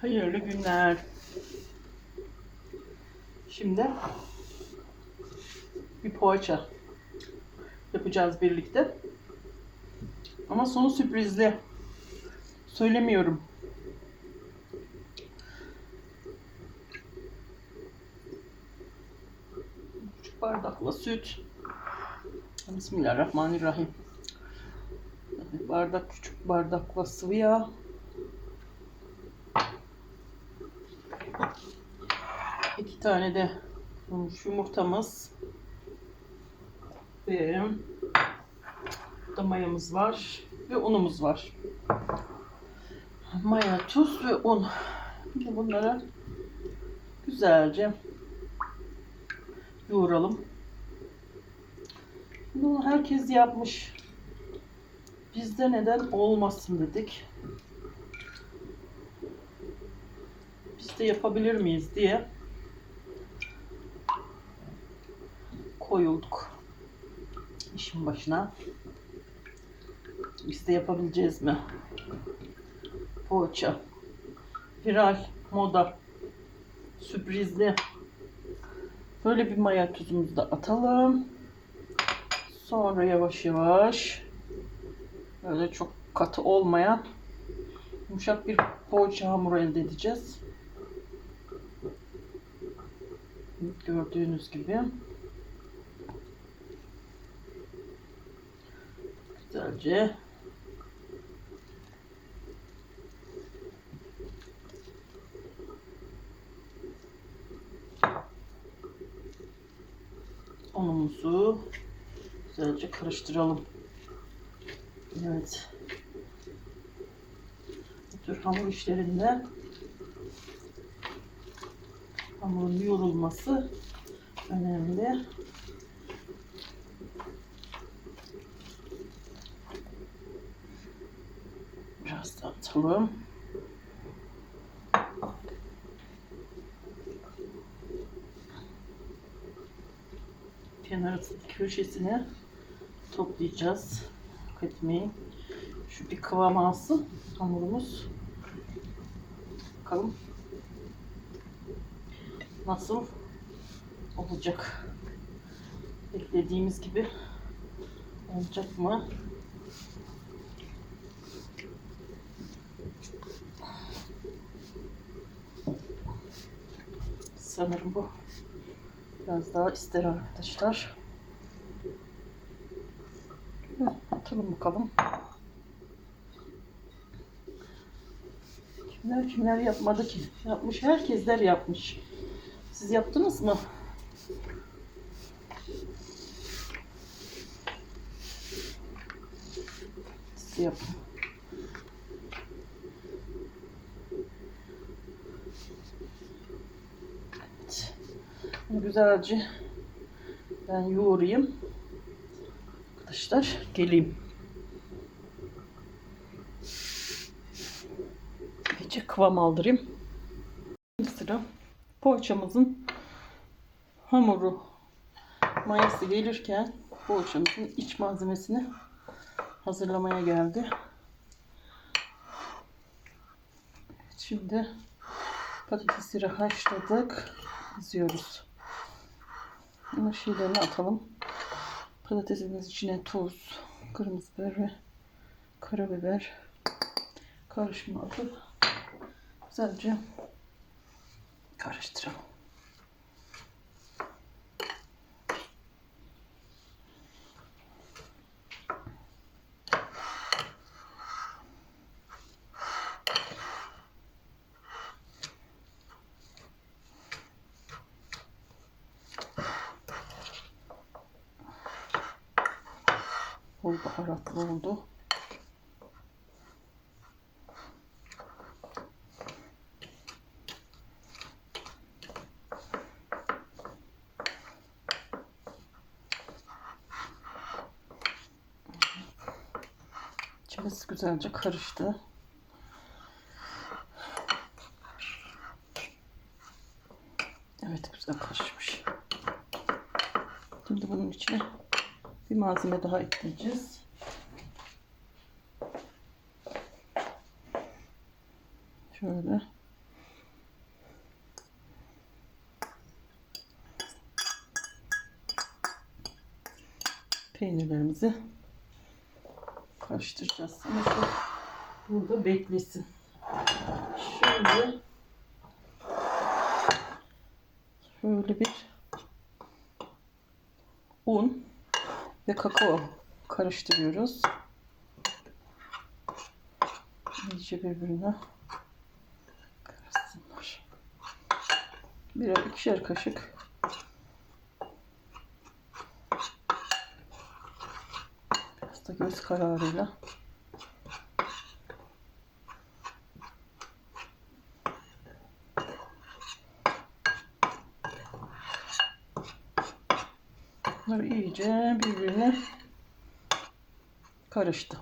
Hayırlı günler. Şimdi bir poğaça yapacağız birlikte. Ama sonu sürprizli. Söylemiyorum. Küçük bardakla süt. Bismillahirrahmanirrahim. Bardak küçük bardakla sıvı yağ. İki tane de yumurtamız. Ve da mayamız var. Ve unumuz var. Maya, tuz ve un. Şimdi bunları güzelce yoğuralım. Bunu herkes yapmış. Bizde neden olmasın dedik. De yapabilir miyiz diye koyulduk işin başına. De yapabileceğiz mi? Poğaça. Viral, moda, sürprizli. Böyle bir maya tuzumuzu da atalım. Sonra yavaş yavaş böyle çok katı olmayan yumuşak bir poğaça hamuru elde edeceğiz. Gördüğünüz gibi. Güzelce unumuzu güzelce karıştıralım. Evet. Bu tür hamur işlerinde hamurun yoğrulması önemli. Biraz da atalım. Kenar köşesine toplayacağız. Yok etmeyin. Şu bir kıvam alsın hamurumuz. Bakalım nasıl olacak. Beklediğimiz gibi olacak mı? Sanırım bu biraz daha ister arkadaşlar. Atalım bakalım. Kimler kimler yapmadı ki? Yapmış. Herkesler yapmış. Siz yaptınız mı? Siz yapın. Evet. Güzelce ben yoğurayım. Arkadaşlar geleyim. İyice kıvam aldırayım. Sıra poğaçamızın hamuru mayası gelirken poğaçamızın iç malzemesini hazırlamaya geldi. Şimdi patatesleri haşladık. Diziyoruz. Bunu şeylerini atalım. Patatesimiz içine tuz, kırmızı biber ve karabiber karışımı atıp güzelce karıştıralım. Bol baharatlı oldu. güzelce karıştı. Evet güzel karışmış. Şimdi bunun içine bir malzeme daha ekleyeceğiz. Şöyle. Peynirlerimizi karıştıracağız. Ama şu burada beklesin. Şöyle şöyle bir un ve kakao karıştırıyoruz. İyice birbirine karışsınlar. Birer ikişer kaşık biraz da göz kararıyla Bunlar iyice birbirine karıştı.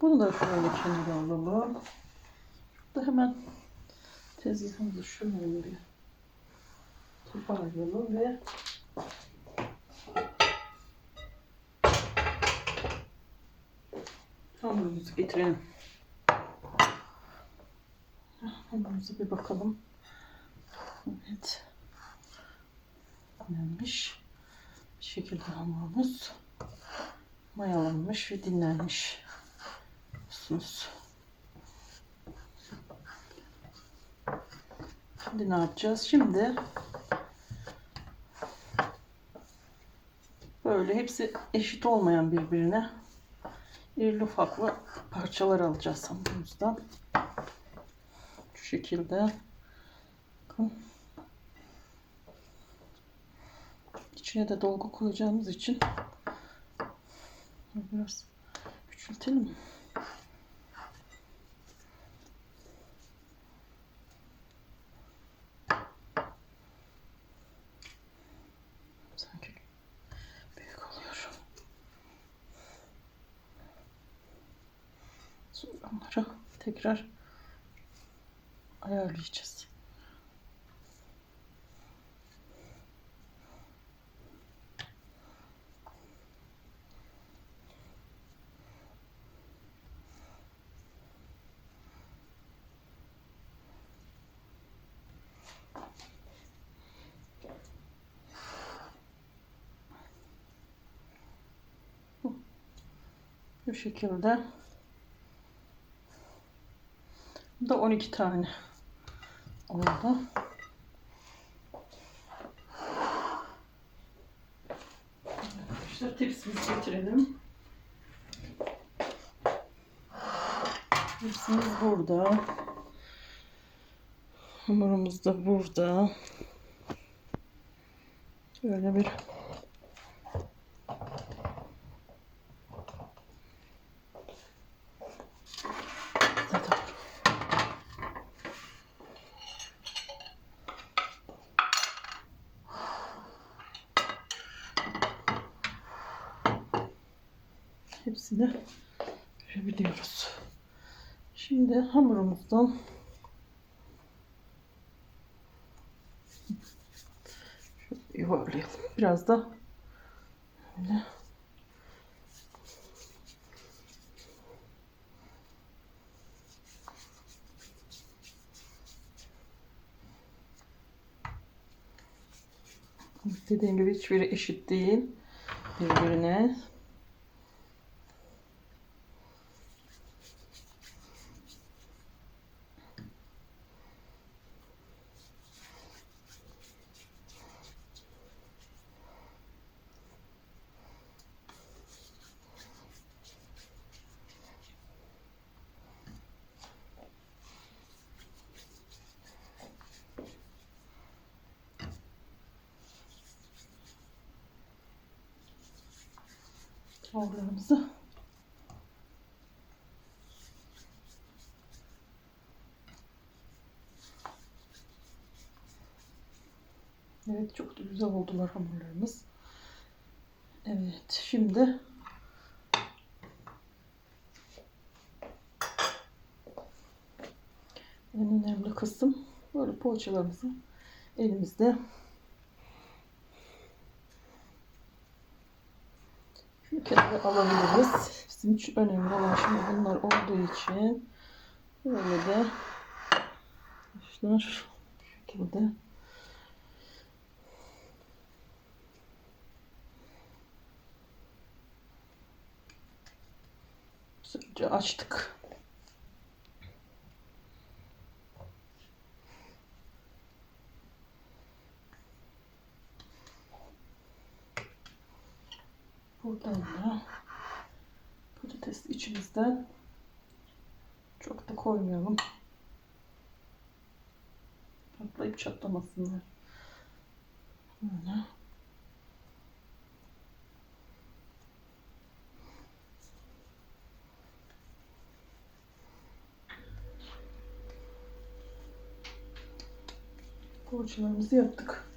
Bunu da şöyle kenara alalım. Şurada hemen tezgahımızı şöyle bir toparlayalım ve hamurumuzu getirelim. Hamurumuza bir bakalım. Evet. Dinlenmiş. Bir şekilde hamurumuz mayalanmış ve dinlenmiş. Biliyorsunuz. Şimdi ne yapacağız? Şimdi böyle hepsi eşit olmayan birbirine irili ufaklı parçalar alacağız hamurumuzdan. Şu şekilde. Bakın. İçine de dolgu koyacağımız için biraz küçültelim. Tekrar ayarlayacağız. Bu şekilde. Bu da 12 tane oldu. Arkadaşlar tepsimizi getirelim. Tepsimiz burada. Hamurumuz da burada. Böyle bir Zaten. Hepsini görebiliyoruz. Şimdi hamurumuzdan yuvarlayalım. Biraz da böyle Dediğim gibi hiçbiri eşit değil birbirine. Hamurlarımızı Evet çok da güzel oldular hamurlarımız. Evet şimdi en önemli kısım böyle poğaçalarımızı elimizde kenara alabiliriz. Bizim için önemli olan şimdi bunlar olduğu için böyle de arkadaşlar şu şekilde güzelce açtık. Da patates içimizden çok da koymayalım. Patlayıp çatlamasınlar. Böyle. Poğaçalarımızı yaptık.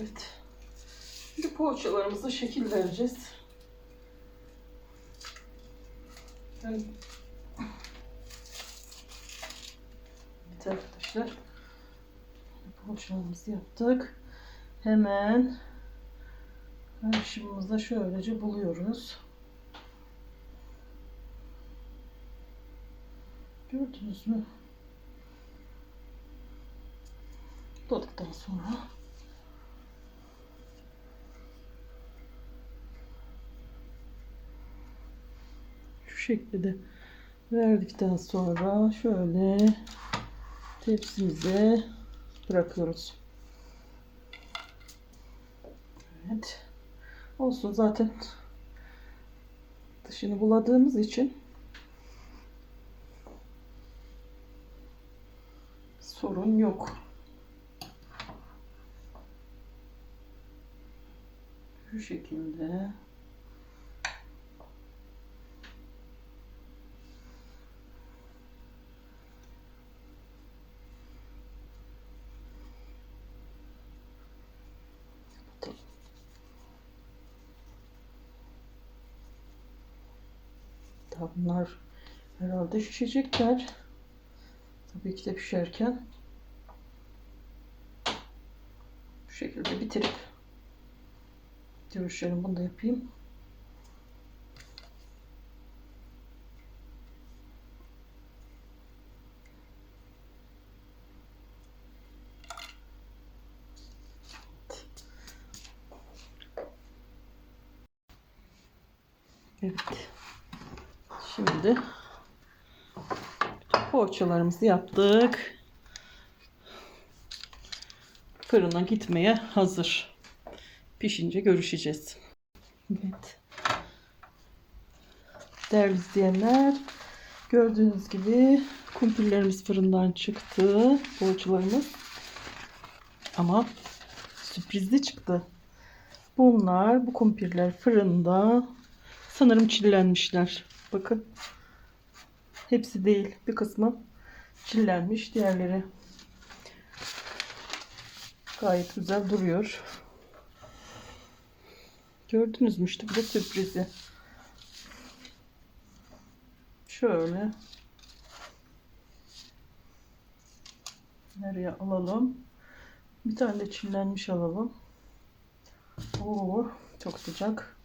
Evet. Şimdi poğaçalarımıza şekil vereceğiz. Ben... Evet arkadaşlar. Poğaçalarımızı yaptık. Hemen karışımımızda şöylece buluyoruz. Gördünüz mü? Buladıktan sonra şu şekilde verdikten sonra şöyle tepsimize bırakıyoruz. Evet. Olsun zaten dışını buladığımız için sorun yok. Şu şekilde. Daha bunlar herhalde şişecekler. Tabii ki de pişerken bu şekilde bitirip görüşelim. Bunu da yapayım. Evet. Şimdi poğaçalarımızı yaptık. Fırına gitmeye hazır. Pişince görüşeceğiz. Evet. Değerli izleyenler, gördüğünüz gibi kumpirlerimiz fırından çıktı. Poğaçalarımız. Ama sürprizli çıktı. Bunlar, bu kumpirler fırında sanırım çillenmişler. Bakın. Hepsi değil. Bir kısmı çillenmiş. Diğerleri gayet güzel duruyor. Gördünüz mü işte bu da sürprizi. Şöyle. Nereye alalım? Bir tane de çillenmiş alalım. Oo, çok sıcak.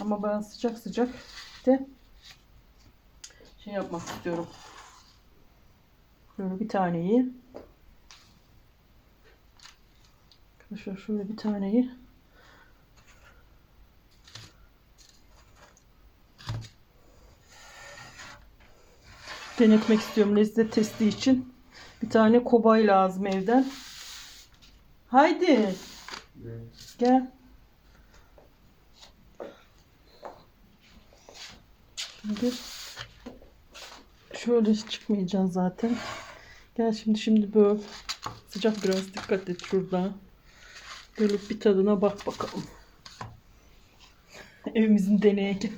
Ama ben sıcak sıcak de şey yapmak istiyorum. Şöyle bir taneyi Arkadaşlar şöyle bir taneyi denetmek istiyorum lezzet testi için. Bir tane kobay lazım evden. Haydi. Gel. Şimdi şöyle çıkmayacaksın zaten. Gel şimdi şimdi böyle sıcak biraz dikkat et şurada. Böyle bir tadına bak bakalım. Evimizin deneyi gel.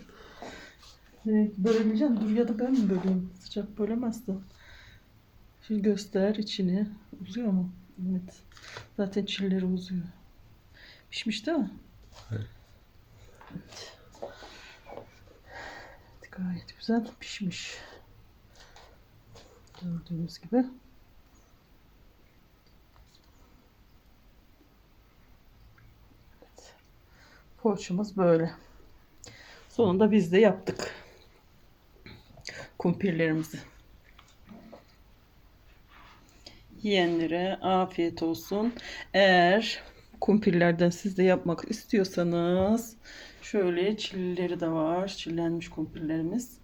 Evet, bölebileceğim. Dur ya da ben mi böleyim? Sıcak bölemezsin. Şimdi göster içini. Uzuyor mu? Evet. Zaten çilleri uzuyor. Pişmiş değil mi? Evet. Evet. Gayet güzel pişmiş. Gördüğünüz gibi. Evet. Poğaçamız böyle. Sonunda biz de yaptık. Kumpirlerimizi. Yiyenlere afiyet olsun. Eğer kumpirlerden siz de yapmak istiyorsanız şöyle çillileri de var. Çillenmiş kumpirlerimiz.